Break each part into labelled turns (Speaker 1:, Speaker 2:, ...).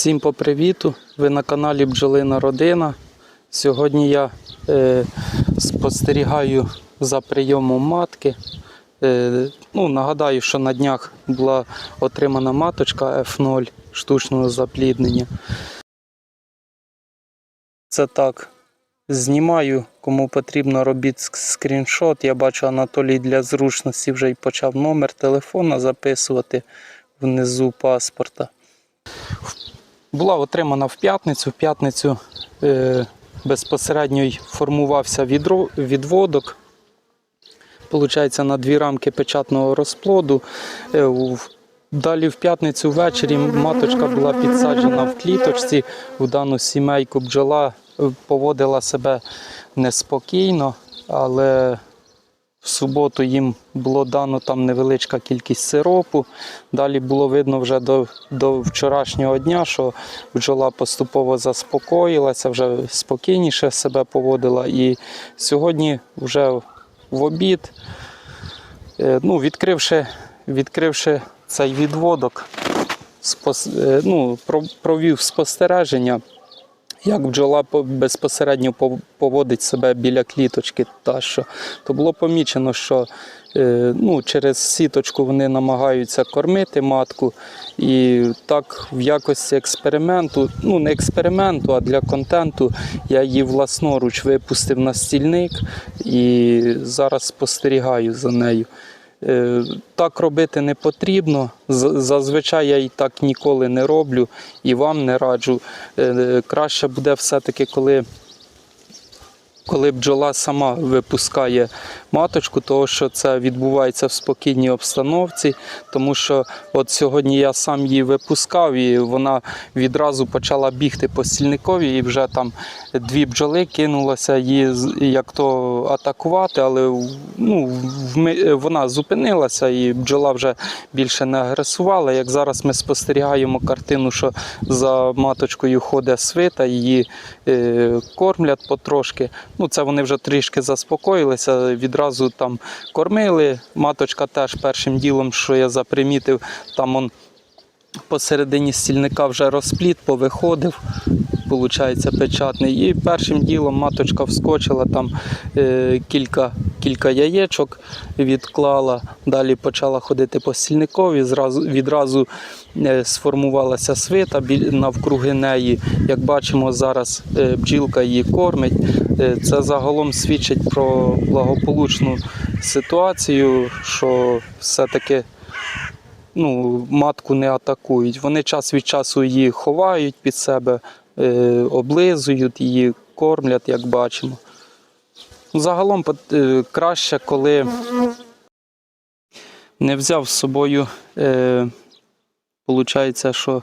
Speaker 1: Всім по привіту! Ви на каналі Бджолина Родина. Сьогодні я е, спостерігаю за прийомом матки. Е, ну, нагадаю, що на днях була отримана маточка F0 штучного запліднення. Це так. Знімаю, кому потрібно, робіть скріншот. Я бачу, Анатолій для зручності вже й почав номер телефона записувати внизу паспорта. Була отримана в п'ятницю. В п'ятницю е, безпосередньо формувався відро, відводок. Получається, на дві рамки печатного розплоду. Е, в- Далі в п'ятницю ввечері маточка була підсаджена в кліточці. В дану сімейку бджола е, поводила себе неспокійно, але в суботу їм було дано там невеличка кількість сиропу. Далі було видно вже до, до вчорашнього дня, що бджола поступово заспокоїлася, вже спокійніше себе поводила. І сьогодні вже в обід, е, ну, відкривши, відкривши цей відводок, спос- е, ну, провів спостереження як бджола безпосередньо поводить себе біля кліточки, та що, то було помічено, що е, ну, через сіточку вони намагаються кормити матку. І так в якості експерименту, ну не експерименту, а для контенту я її власноруч випустив на стільник і зараз спостерігаю за нею. Е, Так робити не потрібно. Зазвичай я і так ніколи не роблю і вам не раджу. Е, Краще буде все-таки, коли, коли бджола сама випускає маточку, тому що це відбувається в спокійній обстановці. Тому що от сьогодні я сам її випускав, і вона відразу почала бігти по стільникові, і вже там дві бджоли кинулося її як то атакувати, але ну, вона зупинилася і бджола вже більше не агресувала. Як зараз ми спостерігаємо картину, що за маточкою ходить свита, її е, кормлять потрошки. Ну, це вони вже трішки заспокоїлися, відразу там кормили. Маточка теж першим ділом, що я запримітив, там он посередині стільника вже розпліт повиходив, виходить, печатний. І першим ділом маточка вскочила, там е, кілька, кілька яєчок відклала, далі почала ходити по стільникові, зразу, відразу е, сформувалася свита біль- навкруги неї. Як бачимо, зараз е, бджілка її кормить. Е, Це загалом свідчить про благополучну ситуацію, що все-таки ну, матку не атакують. Вони час від часу її ховають під себе, е, облизують, її кормлять, як бачимо. Загалом е, краще, коли не взяв з собою, виходить, що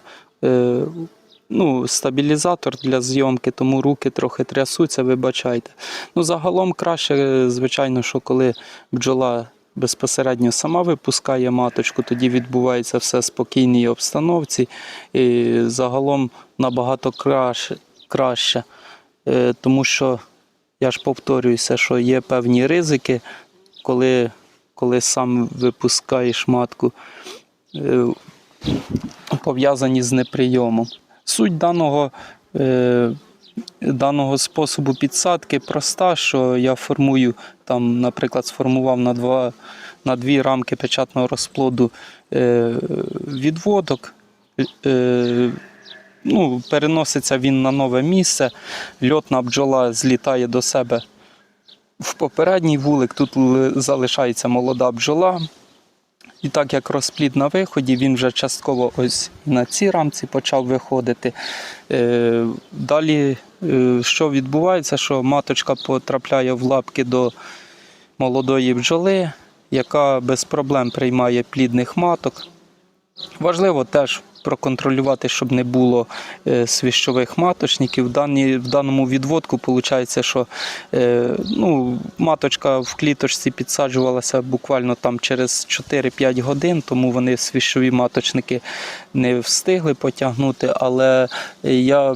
Speaker 1: ну, стабілізатор для зйомки, тому руки трохи трясуться, вибачайте. Ну, загалом краще, звичайно, що коли бджола безпосередньо сама випускає маточку, тоді відбувається все в спокійній обстановці. І загалом набагато краще, краще. Тому що я ж повторююся, що є певні ризики, коли, коли сам випускаєш матку, е, пов'язані з неприйомом. Суть даного, е, даного способу підсадки проста, що я формую, там, наприклад, сформував на, два, на дві рамки печатного розплоду е, відводок. Е, ну, переноситься він на нове місце, льотна бджола злітає до себе в попередній вулик, тут залишається молода бджола. І так як розплід на виході, він вже частково ось на цій рамці почав виходити. Е, Далі, е, що відбувається, що маточка потрапляє в лапки до молодої бджоли, яка без проблем приймає плідних маток. Важливо теж проконтролювати, щоб не було е, свіщових маточників. В, дані, в даному відводку виходить, що е, ну, маточка в кліточці підсаджувалася буквально там через 4-5 годин, тому вони свіщові маточники не встигли потягнути. Але я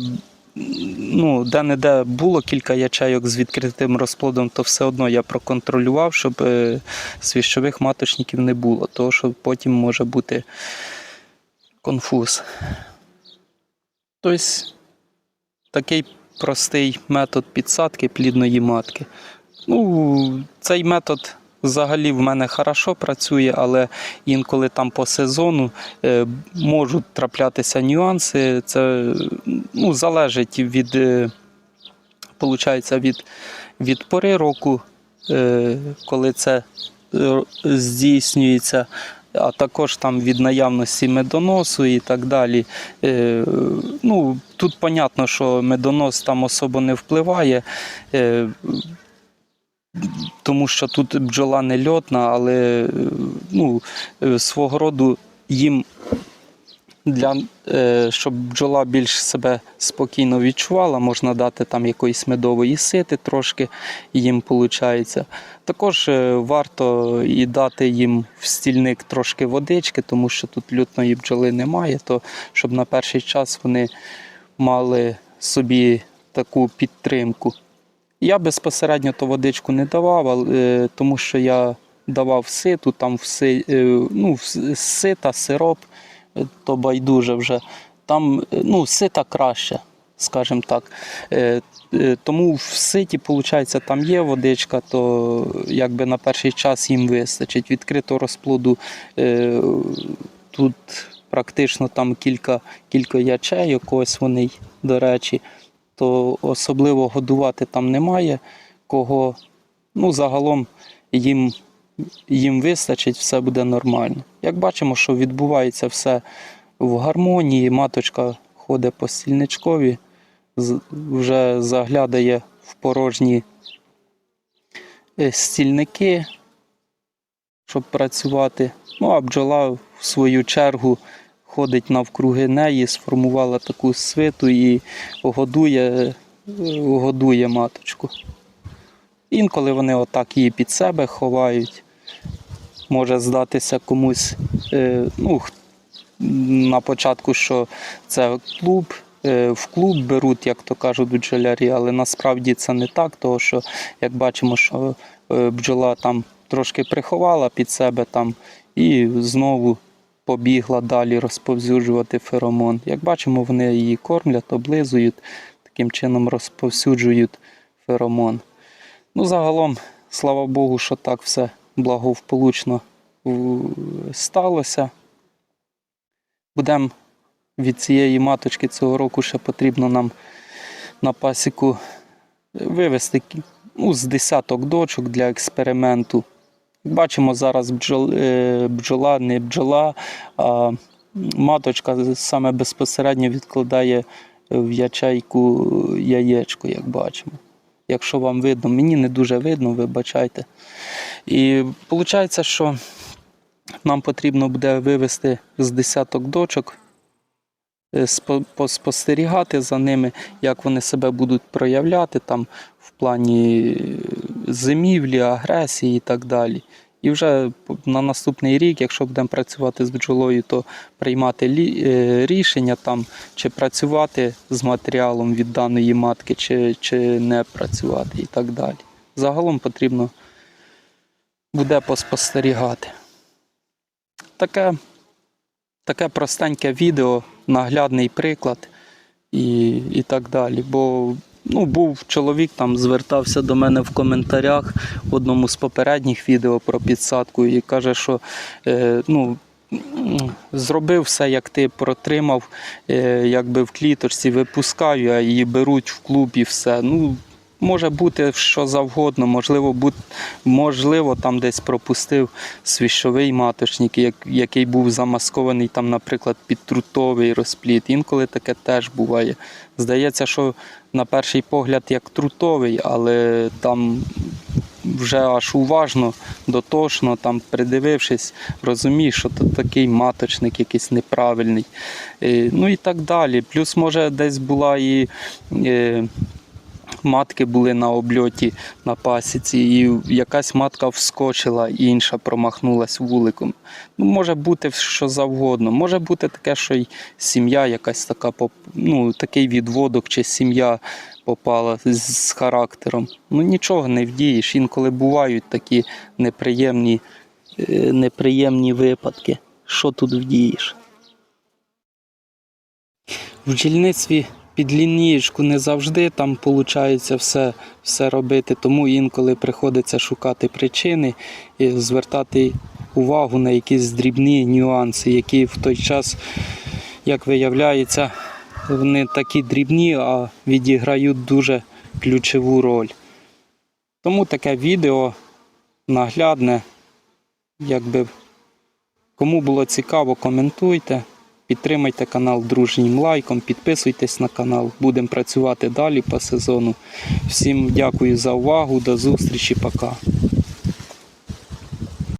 Speaker 1: ну, де-не-де було кілька ячейок з відкритим розплодом, то все одно я проконтролював, щоб е, свіщових маточників не було, тому що потім може бути конфуз. Тобто такий простий метод підсадки плідної матки. Ну, цей метод взагалі в мене хорошо працює, але інколи там по сезону е, можуть траплятися нюанси. Це ну, залежить від, е, від, від пори року, е, коли це здійснюється. А також там від наявності медоносу і так далі. Е, ну, тут понятно, що медонос там особо не впливає, е, тому що тут бджола не льотна, але е, ну, е, свого роду їм для, е, щоб бджола більш себе спокійно відчувала, можна дати там якоїсь медової сити трошки їм виходить. Також е, варто і дати їм в стільник трошки водички, тому що тут лютної бджоли немає, то щоб на перший час вони мали собі таку підтримку. Я безпосередньо то водичку не давав, е, тому що я давав ситу, там все, ну, сита, сироп, то байдуже вже. Там е, ну, сита краще, скажімо так. Е, е, Тому в ситі, виходить, там є водичка, то якби на перший час їм вистачить. Відкритого розплоду е, тут практично там кілька, кілька ячейок, ось вони, до речі, то особливо годувати там немає кого. Ну, загалом їм, їм вистачить, все буде нормально. Як бачимо, що відбувається все в гармонії, маточка ходить по стільничкові, вже заглядає в порожні е, стільники, щоб працювати. Ну, а бджола, в свою чергу, ходить навкруги неї, сформувала таку свиту і годує, е, годує маточку. Інколи вони отак її під себе ховають. Може здатися комусь, е, ну, на початку, що це клуб, е, в клуб беруть, як то кажуть бджолярі, але насправді це не так, тому що, як бачимо, що е, бджола там трошки приховала під себе там і знову побігла далі розповсюджувати феромон. Як бачимо, вони її кормлять, облизують, таким чином розповсюджують феромон. Ну, загалом, слава Богу, що так все благополучно сталося. Будемо від цієї маточки цього року ще потрібно нам на пасіку вивести ну, з десяток дочок для експерименту. Бачимо зараз бджол, е, бджола, не бджола, а маточка саме безпосередньо відкладає в ячейку яєчко, як бачимо. Якщо вам видно, мені не дуже видно, вибачайте. І виходить, що нам потрібно буде вивести з десяток дочок, спостерігати за ними, як вони себе будуть проявляти там в плані е, зимівлі, агресії і так далі. І вже на наступний рік, якщо будемо працювати з бджолою, то приймати е, рішення там, чи працювати з матеріалом від даної матки, чи, чи не працювати і так далі. Загалом потрібно буде поспостерігати. Таке, таке простеньке відео, наглядний приклад і, і так далі. Бо ну, був чоловік, там звертався до мене в коментарях в одному з попередніх відео про підсадку і каже, що е, ну, зробив все, як ти протримав, е, якби в кліточці випускаю, а її беруть в клуб і все. Ну, може бути що завгодно, можливо, бут, можливо, там десь пропустив свіщовий маточник, як, який був замаскований, там, наприклад, під трутовий розпліт. Інколи таке теж буває. Здається, що на перший погляд як трутовий, але там вже аж уважно, дотошно, там придивившись, розумієш, що то такий маточник якийсь неправильний. Е, Ну і так далі. Плюс, може, десь була і. Матки були на обльоті на пасіці, і якась матка вскочила, інша промахнулась вуликом. Ну, може бути що завгодно. Може бути таке, що й сім'я якась така, ну, такий відводок, чи сім'я попала з, з характером. Ну нічого не вдієш. Інколи бувають такі неприємні, е, неприємні випадки. Що тут вдієш? В бджільництві під лінієчку не завжди там виходить все, все робити, тому інколи приходиться шукати причини і звертати увагу на якісь дрібні нюанси, які в той час, як виявляється, вони такі дрібні, а відіграють дуже ключову роль. Тому таке відео наглядне. Якби кому було цікаво, коментуйте. Підтримайте канал дружнім лайком, підписуйтесь на канал. Будемо працювати далі по сезону. Всім дякую за увагу. До зустрічі. Пока.